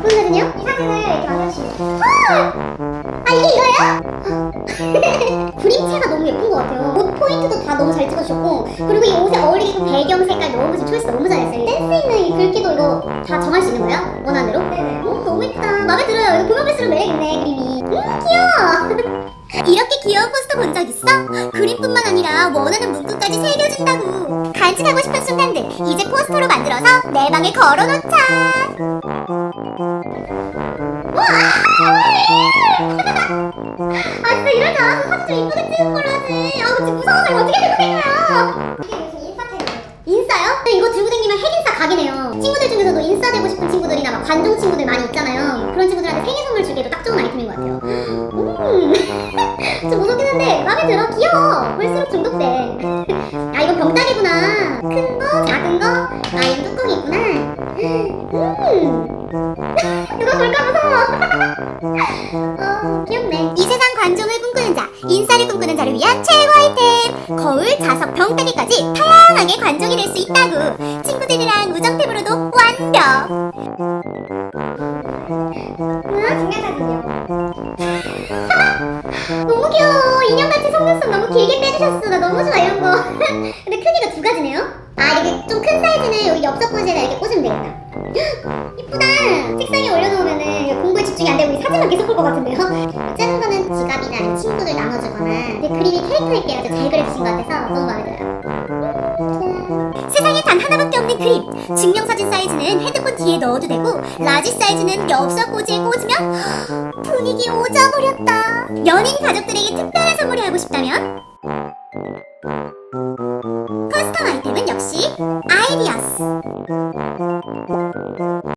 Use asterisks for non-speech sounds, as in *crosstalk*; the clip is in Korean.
사진이요? 이 사진을 이렇게 만들어주시면. 아 이게 이거예요? *laughs* 그림체가 너무 예쁜 것 같아요. 옷 포인트도 다 너무 잘 찍어주셨고 그리고 이 옷에 어울리는 배경 색깔 너무 초이스 너무 잘했어요. 센스 있는 이 글귀도 이거 다 정할 수 있는 거예요? 원안으로? 네네. 오, 너무 예쁘다. 마음에 들어요. 이거 보면 볼수록 매력 있네 그림이. 음 귀여워. *laughs* 이렇게 귀여운 포스터 본 적 있어? 그림뿐만 아니라 원하는 문구까지 새겨준다고. 간직하고 싶은 순간들 이제 포스터로 만들어서 내 방에 걸어놓자. 아 진짜 알았어 사진 좀 이쁘게 찍은 걸로 하지. 아 진짜 무서워서 어떻게 들고 다녀요? 인싸요? 근데 이거 들고 다니면 핵인싸 각이네요. 친구들 중에서도 인싸 되고 싶은 친구들이나 막 관종 친구들 많이 있잖아요. 그런 친구들한테 생일 선물 주기에도 딱 좋은 아이템인 것 같아요. *laughs* 음 좀 무섭긴 한데 마음에 들어. 귀여워. 볼수록 중독돼. 아 이거 병따개구나 큰 거 작은 거 아 이거 뚜껑이 있구나 음 *laughs* 누가 볼까 무서워 *laughs* 어, 귀엽네. 이 세상 관종을 꿈꾸는 자, 인싸를 꿈꾸는 자를 위한 최고 아이템. 거울, 자석, 병따개까지 다양하게 관종이 될 수 있다고. 친구들이랑 우정템으로도 완벽. 우와, 중간사진이요. 너무 귀여워. 인형같이 속눈썹 너무 길게 빼주셨어. 나 너무 좋아, 이런 거. *laughs* 근데 크기가 두 가지네요. 아, 이렇게 좀 큰 사이즈는 여기 엽서 포즈에다 이렇게 꽂으면 되겠다. *gasps* 이쁘다. 책상에 올려놓으면은 공부에 집중이 안 되고 이 사진만 계속 볼 것 같은데요. *laughs* 작은 거는 지갑이나 친구들 나눠주거나. 근데 그림이 캐릭터 있게 아주 잘 그려주신 것 같아서 너무 마음에 들어요. 세상에 단 하나밖에 없는 그림. 증명사진 사이즈는 헤드폰 뒤에 넣어도 되고 라지 사이즈는 엽서꽂이에 꽂으면 *gasps* 분위기 오자버렸다. 연인 가족들에게 특별한 선물을 하고 싶다면? 커스텀 아이템은 역시 아이디어스.